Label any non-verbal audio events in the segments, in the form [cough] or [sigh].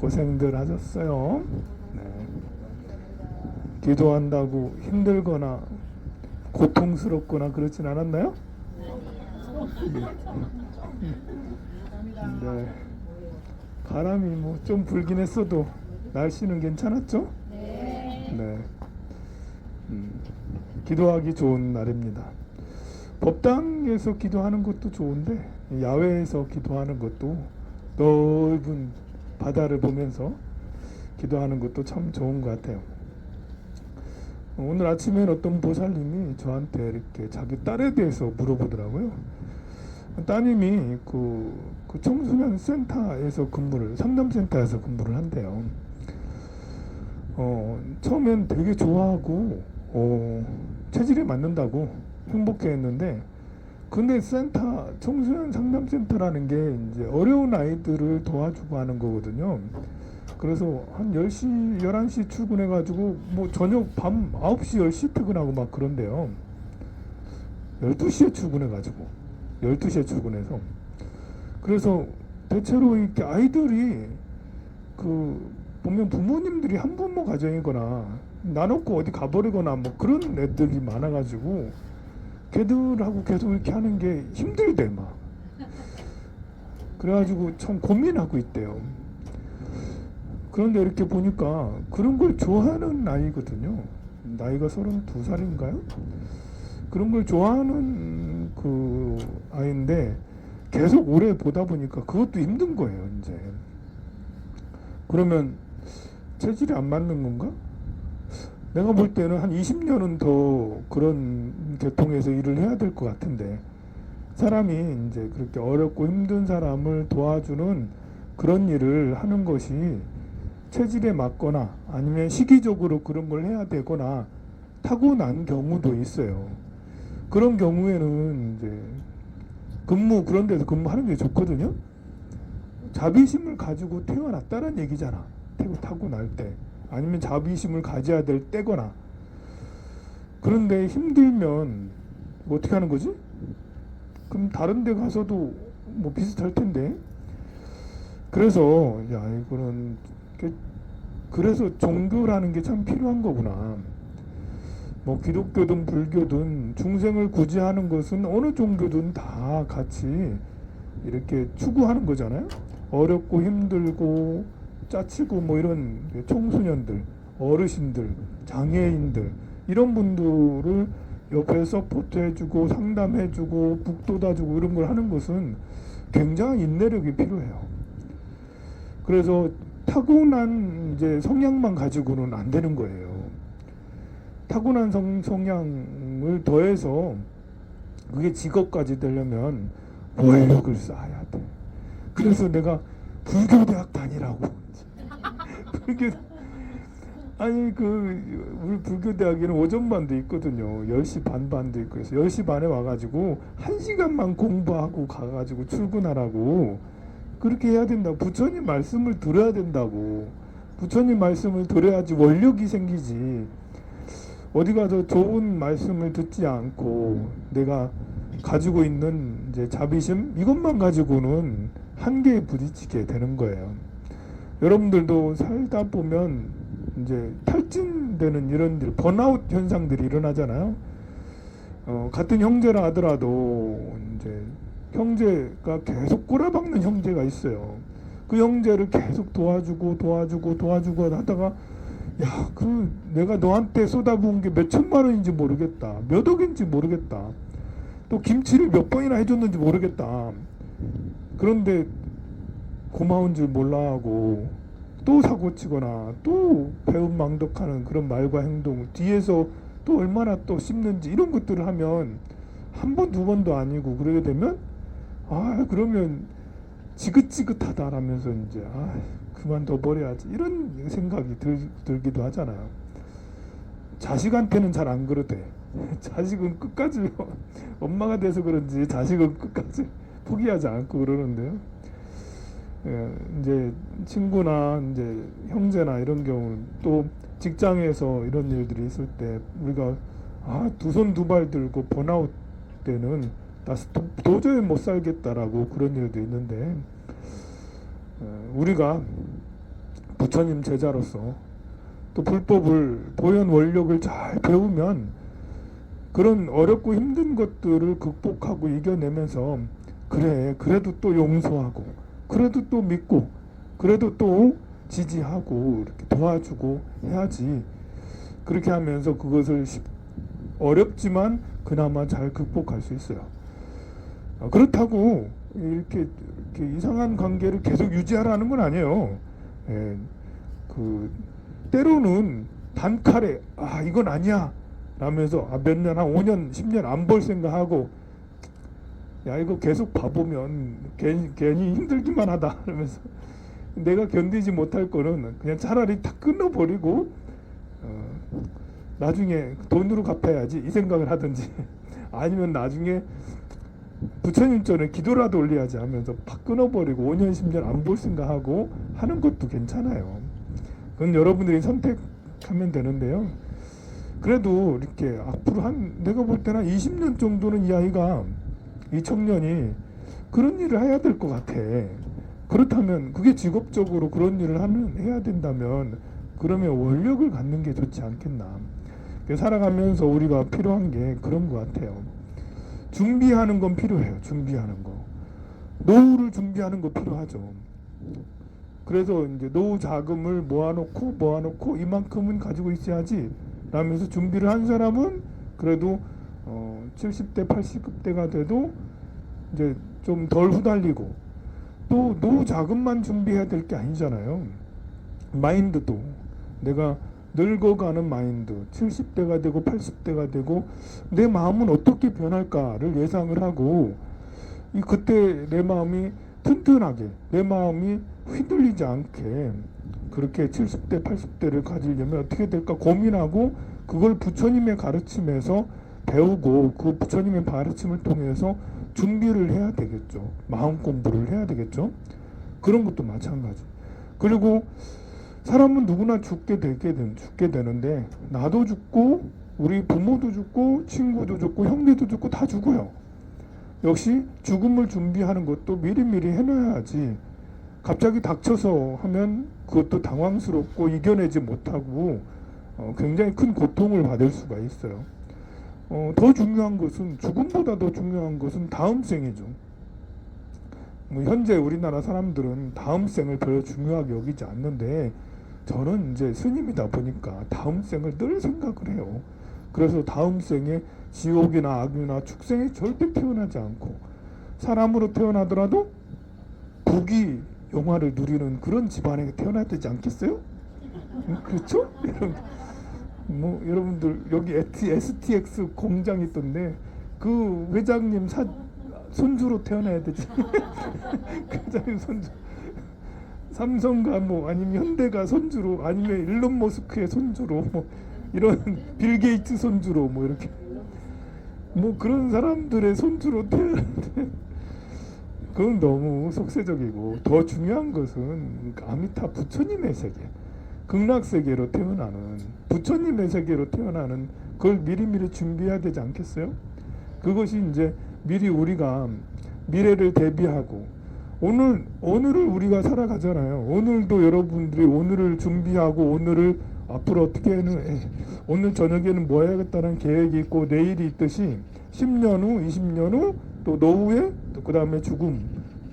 고생들 하셨어요. 네. 기도한다고 힘들거나 고통스럽거나 그렇진 않았나요? 네. 바람이 뭐 좀 불긴 했어도 날씨는 괜찮았죠? 네. 음, 기도하기 좋은 날입니다. 법당에서 기도하는 것도 좋은데 야외에서 기도하는 것도 넓은 바다를 보면서 기도하는 것도 참 좋은 것 같아요. 오늘 아침엔 어떤 보살님이 저한테 이렇게 자기 딸에 대해서 물어보더라고요. 따님이 그, 그 청소년 센터에서 근무를 상담센터에서 근무를 한대요. 어, 처음엔 되게 좋아하고 어, 체질에 맞는다고 행복해했는데 근데 센터 청소년 상담센터라는 게 이제 어려운 아이들을 도와주고 하는 거거든요. 그래서 한 10시, 11시 출근해 가지고 뭐 저녁 밤 9시, 10시 퇴근하고 막 그런데요. 12시에 출근해 가지고 12시에 출근해서 그래서 대체로 이렇게 아이들이 그 보면 부모님들이 한부모 가정이거나 나놓고 어디 가버리거나 뭐 그런 애들이 많아가지고 걔들하고 계속 이렇게 하는 게 힘들대 막 그래가지고 참 고민하고 있대요 그런데 이렇게 보니까 그런 걸 좋아하는 나이거든요 나이가 서른 두 살인가요? 그런 걸 좋아하는 그 아이인데 계속 오래 보다 보니까 그것도 힘든 거예요 이제 그러면 체질이 안 맞는 건가? 내가 볼 때는 한 20년은 더 그런 계통에서 일을 해야 될 것 같은데 사람이 이제 그렇게 어렵고 힘든 사람을 도와주는 그런 일을 하는 것이 체질에 맞거나 아니면 시기적으로 그런 걸 해야 되거나 타고난 경우도 있어요. 그런 경우에는 이제 근무 그런 데서 근무하는 게 좋거든요. 자비심을 가지고 태어났다는 얘기잖아. 태고 타고날 때. 아니면 자비심을 가져야 될 때거나. 그런데 힘들면 뭐 어떻게 하는 거지? 그럼 다른 데 가서도 뭐 비슷할 텐데. 그래서 야 이거는 그- 그래서 종교라는 게 참 필요한 거구나. 뭐 기독교든 불교든 중생을 구제하는 것은 어느 종교든 다 같이 이렇게 추구하는 거잖아요. 어렵고 힘들고 짜치고 뭐 이런 청소년들, 어르신들, 장애인들 이런 분들을 옆에 서포트해주고 상담해주고 북돋아주고 이런 걸 하는 것은 굉장한 인내력이 필요해요. 그래서 타고난 이제 성향만 가지고는 안 되는 거예요. 타고난 성, 성향을 더해서 그게 직업까지 되려면 원력을 쌓아야 돼. 그래서 내가 불교대학 다니라고. 불교 아니 그 우리 불교 대학에는 오전반도 있거든요. 10시 반 반도 있고 그래서 10시 반에 와 가지고 1시간만 공부하고 가 가지고 출근하라고 그렇게 해야 된다. 부처님 말씀을 들어야 된다고. 부처님 말씀을 들어야지 원력이 생기지. 어디 가서 좋은 말씀을 듣지 않고 내가 가지고 있는 이제 자비심 이것만 가지고는 한계에 부딪히게 되는 거예요. 여러분들도 살다 보면 이제 탈진되는 이런 일, 번아웃 현상들이 일어나잖아요. 어, 같은 형제라 하더라도 이제 형제가 계속 꼬라박는 형제가 있어요. 그 형제를 계속 도와주고 도와주고 도와주고 하다가 야, 그 내가 너한테 쏟아부은 게 몇 천만 원인지 모르겠다. 몇 억인지 모르겠다. 또 김치를 몇 번이나 해줬는지 모르겠다. 그런데 고마운 줄 몰라하고 또 사고치거나 또 배은망덕하는 그런 말과 행동 뒤에서 또 얼마나 또 씹는지 이런 것들을 하면 한 번 두 번도 아니고 그러게 되면 아 그러면 지긋지긋하다라면서 이제 아 그만둬 버려야지 이런 생각이 들, 들기도 하잖아요. 자식한테는 잘 안 그러대. [laughs] 자식은 끝까지 [laughs] 엄마가 돼서 그런지 자식은 끝까지 포기하지 않고 그러는데요. 예, 이제 친구나 이제 형제나 이런 경우 또 직장에서 이런 일들이 있을 때 우리가 아, 두 손 두 발 들고 번아웃 때는 나 도, 도저히 못 살겠다라고 그런 일도 있는데 어, 우리가 부처님 제자로서 또 불법을 보현 원력을 잘 배우면 그런 어렵고 힘든 것들을 극복하고 이겨내면서 그래 그래도 또 용서하고 그래도 또 믿고 그래도 또 지지하고 이렇게 도와주고 해야지 그렇게 하면서 그것을 쉽- 어렵지만 그나마 잘 극복할 수 있어요. 아, 그렇다고 이렇게, 이렇게 이상한 관계를 계속 유지하라는 건 아니에요. 예, 그 때로는 단칼에 아 이건 아니야 라면서 아, 몇년한 5년 10년 안 볼 생각하고 야 이거 계속 봐보면 괜히, 괜히 힘들기만 하다 [laughs] 그러면서 내가 견디지 못할 거는 그냥 차라리 다 끊어버리고 어, 나중에 돈으로 갚아야지 이 생각을 하든지 [laughs] 아니면 나중에 부처님 전에 기도라도 올려야지 하면서 팍 끊어버리고 5년 10년 안 볼 생각하고 하는 것도 괜찮아요. 그건 여러분들이 선택하면 되는데요. 그래도 이렇게 앞으로 한 내가 볼 때는 한 20년 정도는 이 아이가 이 청년이 그런 일을 해야 될 것 같아. 그렇다면 그게 직업적으로 그런 일을 하는 해야 된다면 그러면 원력을 갖는 게 좋지 않겠나. 살아가면서 우리가 필요한 게 그런 것 같아요. 준비하는 건 필요해요. 준비하는 거. 노후를 준비하는 거 필요하죠. 그래서 이제 노후 자금을 모아놓고 모아놓고 이만큼은 가지고 있어야지 라면서 준비를 한 사람은 그래도 어 70대 80대가 돼도 이제 좀 덜 후달리고 또 노후 자금만 준비해야 될 게 아니잖아요. 마인드도 내가 늙어가는 마인드 70대가 되고 80대가 되고 내 마음은 어떻게 변할까를 예상을 하고 이 그때 내 마음이 튼튼하게 내 마음이 휘둘리지 않게 그렇게 70대 80대를 가지려면 어떻게 될까 고민하고 그걸 부처님의 가르침에서 배우고 그 부처님의 가르침을 통해서 준비를 해야 되겠죠 마음 공부를 해야 되겠죠 그런 것도 마찬가지 그리고 사람은 누구나 죽게 되게 된 죽게 되는데 나도 죽고 우리 부모도 죽고 친구도 죽고 형제도 죽고 다 죽어요. 역시 죽음을 준비하는 것도 미리미리 해놔야지 갑자기 닥쳐서 하면 그것도 당황스럽고 이겨내지 못하고 어, 굉장히 큰 고통을 받을 수가 있어요. 어, 더 중요한 것은 죽음보다 더 중요한 것은 다음 생이죠. 뭐 현재 우리나라 사람들은 다음 생을 별로 중요하게 여기지 않는데 저는 이제 스님이다 보니까 다음 생을 늘 생각을 해요. 그래서 다음 생에 지옥이나 악이나 축생에 절대 태어나지 않고 사람으로 태어나더라도 부귀 영화를 누리는 그런 집안에 태어나야 되지 않겠어요? 음, 그렇죠? 뭐 여러분들 여기 STX 공장 있던데 그 회장님 사 손주로 태어나야 되지. [laughs] 그 회장님 손주. 삼성가 뭐 아니면 현대가 손주로 아니면 일론 머스크의 손주로 뭐 이런 빌 게이츠 손주로 뭐 이렇게 뭐 그런 사람들의 손주로 태어나는데 그건 너무 속세적이고 더 중요한 것은 아미타 부처님의 세계 극락 세계로 태어나는 부처님의 세계로 태어나는 그걸 미리미리 준비해야 되지 않겠어요? 그것이 이제 미리 우리가 미래를 대비하고 오늘 오늘을 우리가 살아가잖아요. 오늘도 여러분들이 오늘을 준비하고 오늘을 앞으로 어떻게 하는 에, 오늘 저녁에는 뭐 해야겠다는 계획이 있고 내일이 있듯이 10년 후, 20년 후, 또 노후에 또 그다음에 죽음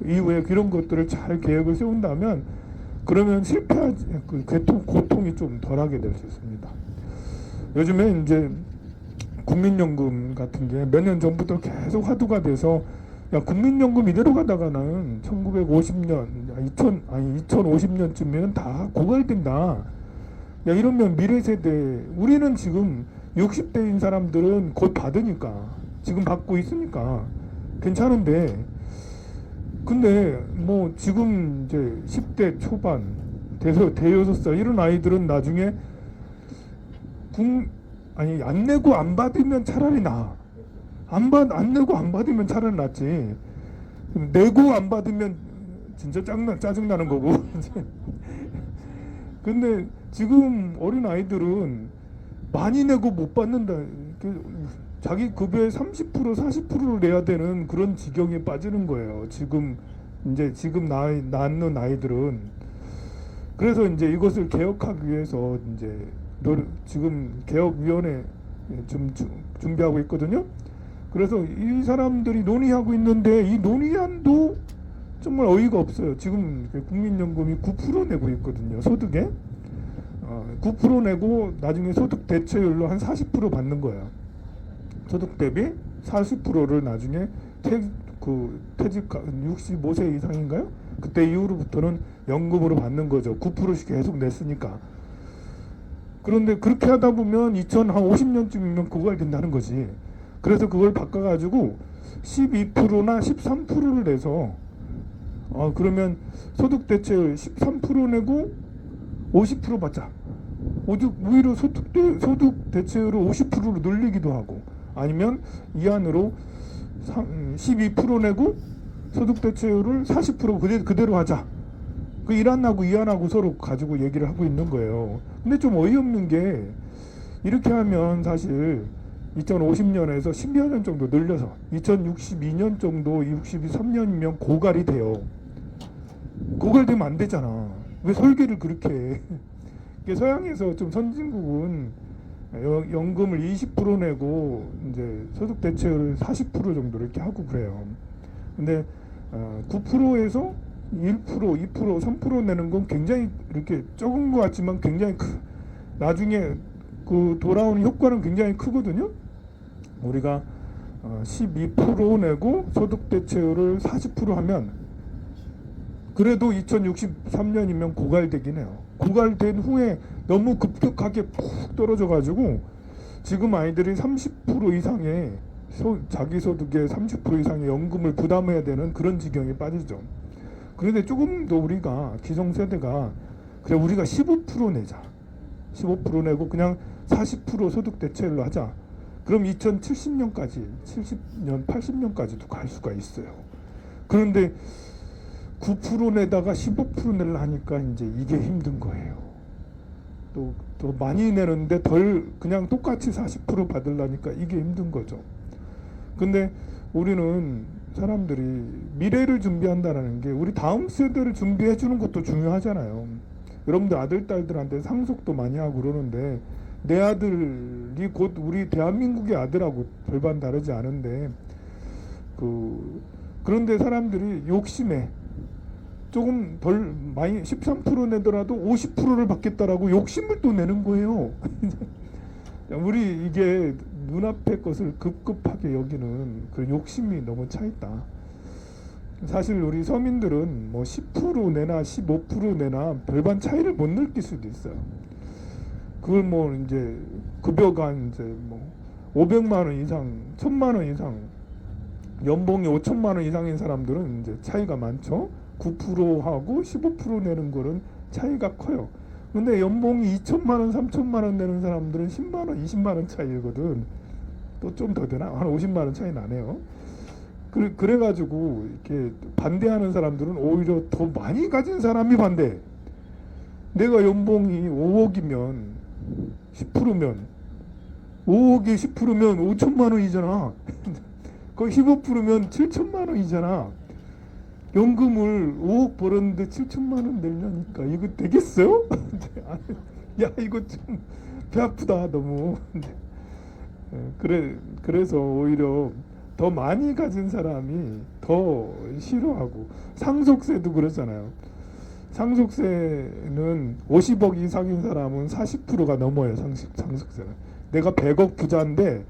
이후에 그런 것들을 잘 계획을 세운다면 그러면 실패하지 그 고통, 고통이 좀 덜하게 될 수 있습니다. 요즘에 이제 국민연금 같은 게 몇 년 전부터 계속 화두가 돼서 야 국민연금 이대로 가다가는 1950년, 2000 아니 2050년쯤이면 다 고갈된다. 야 이러면 미래 세대 우리는 지금 60대인 사람들은 곧 받으니까 지금 받고 있으니까 괜찮은데 근데 뭐 지금 이제 10대 초반 대서 대여섯 살 이런 아이들은 나중에 국 아니 안 내고 안 받으면 차라리 나. 안 받, 안 내고 안 받으면 차라리 낫지. 내고 안 받으면 진짜 짱나, 짜증 나는 거고. [laughs] 근데 지금 어린 아이들은 많이 내고 못 받는다. 그 자기 급여의 30% 40%를 내야 되는 그런 지경에 빠지는 거예요. 지금 이제 지금 나이 낳는 아이들은 그래서 이제 이것을 개혁하기 위해서 이제 노- 지금 개혁위원회 좀 주- 준비하고 있거든요. 그래서 이 사람들이 논의하고 있는데 이 논의안도 정말 어이가 없어요. 지금 그 국민연금이 9% 내고 있거든요. 소득에 어, 9% 내고 나중에 소득 대체율로 한 40% 받는 거예요. 소득 대비 40%를 나중에 퇴, 그 퇴직 65세 이상인가요? 그때 이후로부터는 연금으로 받는 거죠. 9%씩 계속 냈으니까. 그런데 그렇게 하다 보면 2050년쯤이면 그걸 된다는 거지. 그래서 그걸 바꿔가지고 12%나 13%를 내서 어 그러면 소득 대체율 13% 내고 50% 받자. 오히려 소득 대, 소득 대체율을 50%로 늘리기도 하고 아니면 이 안으로 상- 음, 12% 내고 소득 대체율을 40% 그대, 그대로 하자. 그 일안하고 이안하고 서로 가지고 얘기를 하고 있는 거예요. 근데 좀 어이없는 게 이렇게 하면 사실 2050년에서 10여 년 정도 늘려서 2062년 정도 63년이면 고갈이 돼요. 고갈되면 안 되잖아. 왜 설계를 그렇게 해? [laughs] 서양에서 좀 선진국은 여- 연금을 20% 내고 이제 소득 대체율을 40% 정도 이렇게 하고 그래요. 근데 어, 9%에서 1%, 2%, 3% 내는 건 굉장히 이렇게 적은 것 같지만 굉장히 크, 나중에 그 돌아오는 효과는 굉장히 크거든요. 우리가 어, 12% 내고 소득 대체율을 40% 하면 그래도 2063년이면 고갈되긴 해요. 고갈된 후에 너무 급격하게 푹 떨어져 가지고 지금 아이들이 30% 이상의 소, 자기 소득의 30% 이상의 연금을 부담해야 되는 그런 지경에 빠지죠. 그런데 조금 더 우리가 기성세대가 그래 우리가 15% 내자. 15% 내고 그냥 40% 소득 대체율로 하자. 그럼 2070년까지 70년 80년까지도 갈 수가 있어요. 그런데 9% 내다가 15% 내려 하니까 이제 이게 힘든 거예요. 또, 또 많이 내는데 덜 그냥 똑같이 40% 받으려니까 이게 힘든 거죠. 근데 우리는 사람들이 미래를 준비한다는 게 우리 다음 세대를 준비해 주는 것도 중요하잖아요. 여러분들 아들 딸들한테 상속도 많이 하고 그러는데 내 아들이 곧 우리 대한민국의 아들하고 별반 다르지 않은데 그 그런데 사람들이 욕심에 조금 덜 많이 13% 내더라도 50%를 받겠다라고 욕심을 또 내는 거예요. [laughs] 우리 이게 눈앞의 것을 급급하게 여기는 그 욕심이 너무 차 있다. 사실 우리 서민들은 뭐 10% 내나 15% 내나 별반 차이를 못 느낄 수도 있어요. 그걸 뭐 이제 급여가 이제 뭐 500만 원 이상, 1000만 원 이상, 연봉이 5천만 원 이상인 사람들은 이제 차이가 많죠. 9%하고 15% 내는 거는 차이가 커요. 근데 연봉이 2천만 원, 3천만 원 내는 사람들은 10만 원, 20만 원 차이거든. 또 좀 더 되나? 한 50만 원 차이 나네요. 그래, 그래가지고 이렇게 반대하는 사람들은 오히려 더 많이 가진 사람이 반대. 내가 연봉이 5억이면 10%면 5억에 10%면 5천만 원이잖아. [laughs] 거의 15%면 7천만 원이잖아. 연금을 5억 벌었는데 7천만 원 내려니까 이거 되겠어요? [laughs] 야 이거 좀 배 아프다 너무. 예, 그래 그래서 오히려 더 많이 가진 사람이 더 싫어하고 상속세도 그렇잖아요. 상속세는 50억 이상인 사람은 40%가 넘어요. 상식 상속세는. 내가 100억 부자인데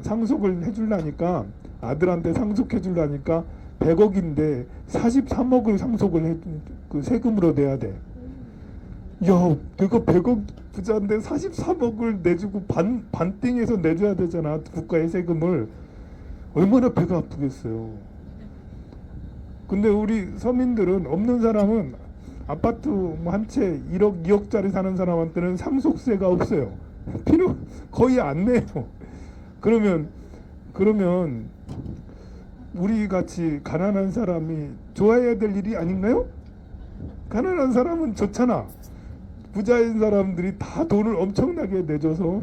상속을 해주려니까 아들한테 상속해 주려니까 100억인데 43억을 상속을 해, 그 세금으로 내야 돼. 야, 내가 100억 부자인데 43억을 내주고 반 반띵해서 내줘야 되잖아 국가의 세금을 얼마나 배가 아프겠어요. 근데 우리 서민들은 없는 사람은 아파트 뭐한채 1억 2억짜리 사는 사람한테는 상속세가 없어요. [laughs] 필요 거의 안 내요. 그러면 그러면 우리 같이 가난한 사람이 좋아해야 될 일이 아닌가요? 가난한 사람은 좋잖아. 부자인 사람들이 다 돈을 엄청나게 내줘서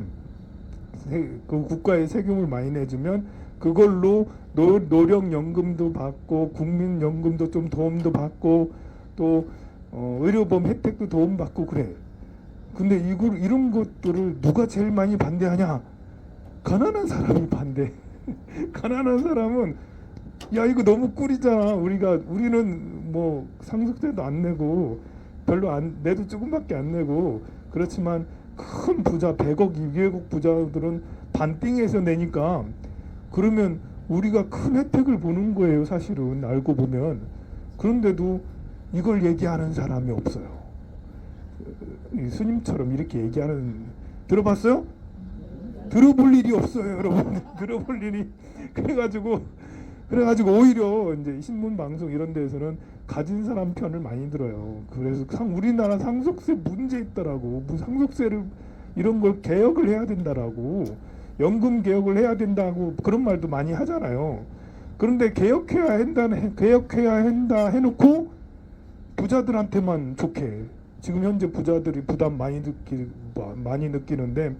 세- 그 국가에 세금을 많이 내주면 그걸로 노, 노령연금도 받고 국민연금도 좀 도움도 받고 또 어, 의료보험 혜택도 도움받고 그래. 근데 이걸 이런 것들을 누가 제일 많이 반대하냐? 가난한 사람이 반대. [laughs] 가난한 사람은 야 이거 너무 꿀이잖아. 우리가 우리는 뭐 상속세도 안 내고 별로 안 내도 조금밖에 안 내고 그렇지만 큰 부자 100억 200억 부자들은 반띵해서 내니까 그러면 우리가 큰 혜택을 보는 거예요 사실은 알고 보면 그런데도 이걸 얘기하는 사람이 없어요 이 스님처럼 이렇게 얘기하는 들어봤어요? 들어볼 일이 없어요 여러분 [laughs] 들어볼 일이 그래가지고 그래가지고 오히려 이제 신문 방송 이런 데에서는 가진 사람 편을 많이 들어요. 그래서 상 우리나라 상속세 문제 있더라고. 뭐 상속세를 이런 걸 개혁을 해야 된다라고 연금 개혁을 해야 된다고 그런 말도 많이 하잖아요. 그런데 개혁해야 한다 개혁해야 한다 해놓고 부자들한테만 좋게 지금 현재 부자들이 부담 많이 느끼 많이 느끼는데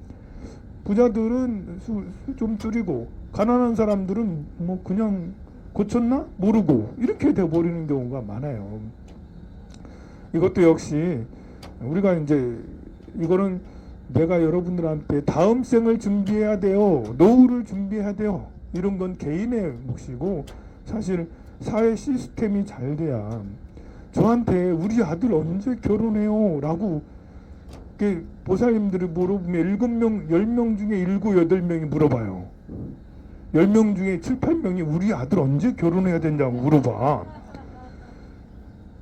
부자들은 수, 수- 좀 줄이고 가난한 사람들은 뭐 그냥 고쳤나 모르고 이렇게 돼 버리는 경우가 많아요. 이것도 역시 우리가 이제 이거는 내가 여러분들한테 다음 생을 준비해야 돼요. 노후를 준비해야 돼요. 이런 건 개인의 몫이고 사실 사회 시스템이 잘 돼야 저한테 우리 아들 언제 결혼해요? 라고 그 보살님들이 물어보면 일곱 명, 열명 중에 일곱 여덟 명이 물어봐요. 열명 중에 칠, 팔 명이 우리 아들 언제 결혼해야 된다고 물어봐.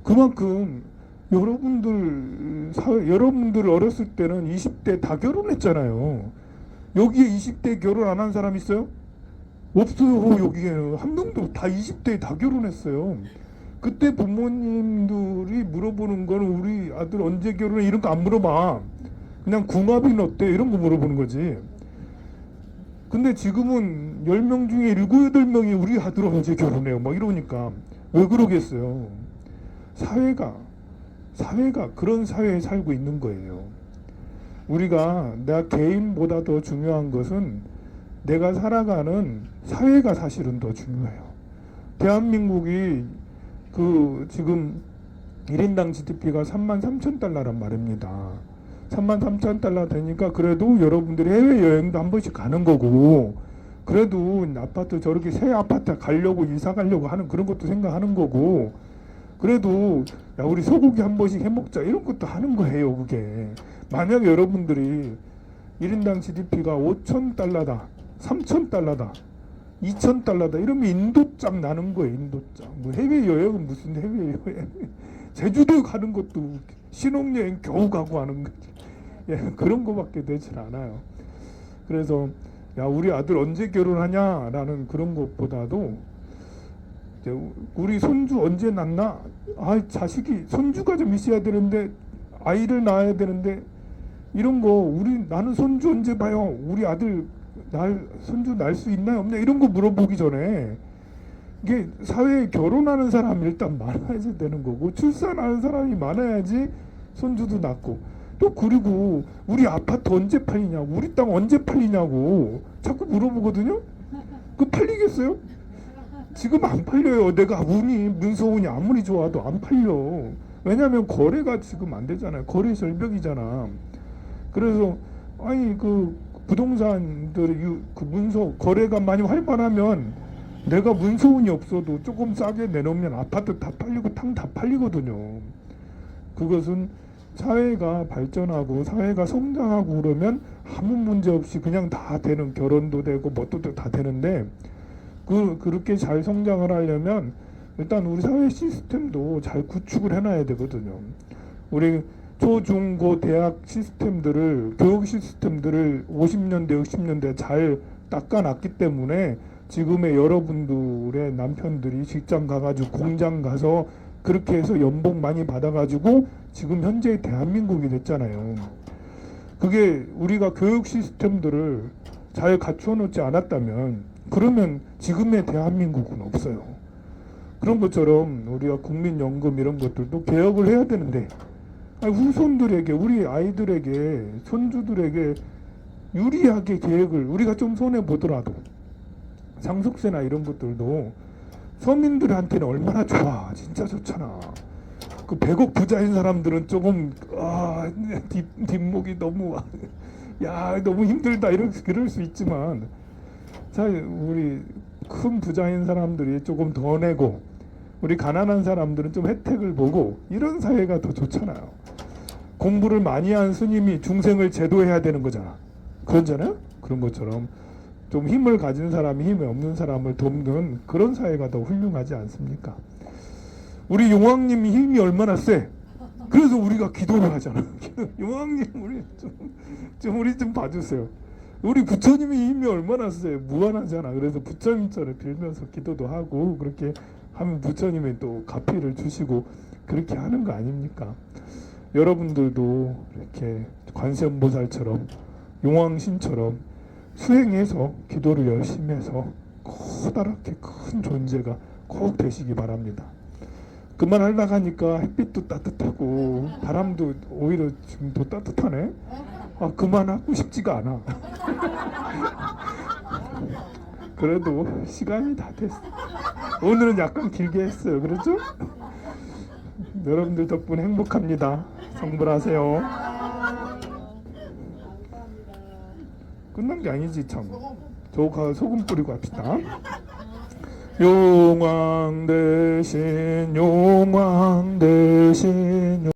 그만큼 여러분들 사회 여러분들 어렸을 때는 20대 다 결혼했잖아요. 여기에 20대 결혼 안 한 사람 있어요? 없어요. 여기에는 한 명도 다 20대 다 결혼했어요. 그때 부모님들이 물어보는 거는 우리 아들 언제 결혼해 이런 거 안 물어봐. 그냥 궁합이 어때 이런 거 물어보는 거지. 근데 지금은 10명 중에 7, 8명이 우리 아들 언제 결혼해요. 막 이러니까 왜 그러겠어요. 사회가 사회가 그런 사회에 살고 있는 거예요. 우리가 나 개인보다 더 중요한 것은 내가 살아가는 사회가 사실은 더 중요해요. 대한민국이 그 지금 1인당 GDP가 3만 3천 달러란 말입니다. 3만 3천 달러 되니까 그래도 여러분들이 해외 여행도 한 번씩 가는 거고. 그래도 아파트 저렇게 새 아파트 가려고 이사 가려고 하는 그런 것도 생각하는 거고. 그래도 야 우리 소고기 한 번씩 해 먹자 이런 것도 하는 거예요 그게. 만약 여러분들이 1인당 GDP가 5천 달러다 3천 달러다 2천 달러다 이러면 인도장 나는 거예요 인도장. 뭐 해외 여행은 무슨 해외 여행. [laughs] 제주도 가는 것도 신혼여행 겨우 가고 하는 거지 예, [laughs] 그런 거밖에 되질 않아요. 그래서 야 우리 아들 언제 결혼하냐라는 그런 것보다도 이제 우리 손주 언제 낳나? 아 자식이 손주가 좀 있어야 되는데 아이를 낳아야 되는데 이런 거 우리 나는 손주 언제 봐요? 우리 아들 날 손주 날 수 있나요? 없나? 이런 거 물어보기 전에 이게 사회에 결혼하는 사람이 일단 많아야 되는 거고 출산하는 사람이 많아야지 손주도 낳고 또 그리고 우리 아파트 언제 팔리냐고 우리 땅 언제 팔리냐고 자꾸 물어보거든요? 그 팔리겠어요? 지금 안 팔려요. 내가 운이 문서운이 아무리 좋아도 안 팔려. 왜냐면 거래가 지금 안 되잖아요. 거래 절벽이잖아. 그래서 아니 그 부동산들이 유- 그 문서 거래가 많이 활발하면 내가 문서운이 없어도 조금 싸게 내놓으면 아파트 다 팔리고 탕 다 팔리거든요. 그것은 사회가 발전하고 사회가 성장하고 그러면 아무 문제 없이 그냥 다 되는 결혼도 되고 뭣도 다 되는데 그 그렇게 잘 성장을 하려면 일단 우리 사회 시스템도 잘 구축을 해놔야 되거든요. 우리 초중고 대학 시스템들을 교육 시스템들을 50년대 60년대 잘 닦아놨기 때문에 지금의 여러분들의 남편들이 직장 가가지고 공장 가서 그렇게 해서 연봉 많이 받아가지고 지금 현재 대한민국이 됐잖아요. 그게 우리가 교육 시스템들을 잘 갖추어 놓지 않았다면 그러면 지금의 대한민국은 없어요. 그런 것처럼 우리가 국민연금 이런 것들도 개혁을 해야 되는데 후손들에게 우리 아이들에게 손주들에게 유리하게 계획을 우리가 좀 손해 보더라도 상속세나 이런 것들도 서민들한테는 얼마나 좋아 진짜 좋잖아 그 100억 부자인 사람들은 조금 아 뒷, 뒷목이 너무 야 너무 힘들다 이런 그럴 수 있지만 자 우리 큰 부자인 사람들이 조금 더 내고 우리 가난한 사람들은 좀 혜택을 보고 이런 사회가 더 좋잖아요. 공부를 많이 한 스님이 중생을 제도해야 되는 거잖아. 그러잖아요. 그런 것처럼 좀 힘을 가진 사람이 힘이 없는 사람을 돕는 그런 사회가 더 훌륭하지 않습니까? 우리 용왕님이 힘이 얼마나 세? 그래서 우리가 기도를 하잖아. [laughs] 용왕님 우리 좀, 좀 우리 좀 봐주세요. 우리 부처님이 힘이 얼마나 세? 무한하잖아. 그래서 부처님처럼 빌면서 기도도 하고 그렇게 하면 부처님이 또 가피를 주시고 그렇게 하는 거 아닙니까? 여러분들도 이렇게 관세음보살처럼 용왕신처럼 수행해서 기도를 열심히 해서 커다랗게 큰 존재가 꼭 되시기 바랍니다. 그만 하려고 하니까 햇빛도 따뜻하고 바람도 오히려 지금 더 따뜻하네. 아 그만하고 싶지가 않아. [laughs] 그래도 시간이 다 됐어. 오늘은 약간 길게 했어요. 그렇죠? 여러분들 덕분에 행복합니다. 성불하세요. 끝난 게 아니지 참. 저가 소금 뿌리고 합시다. 용왕 대신 용왕 대신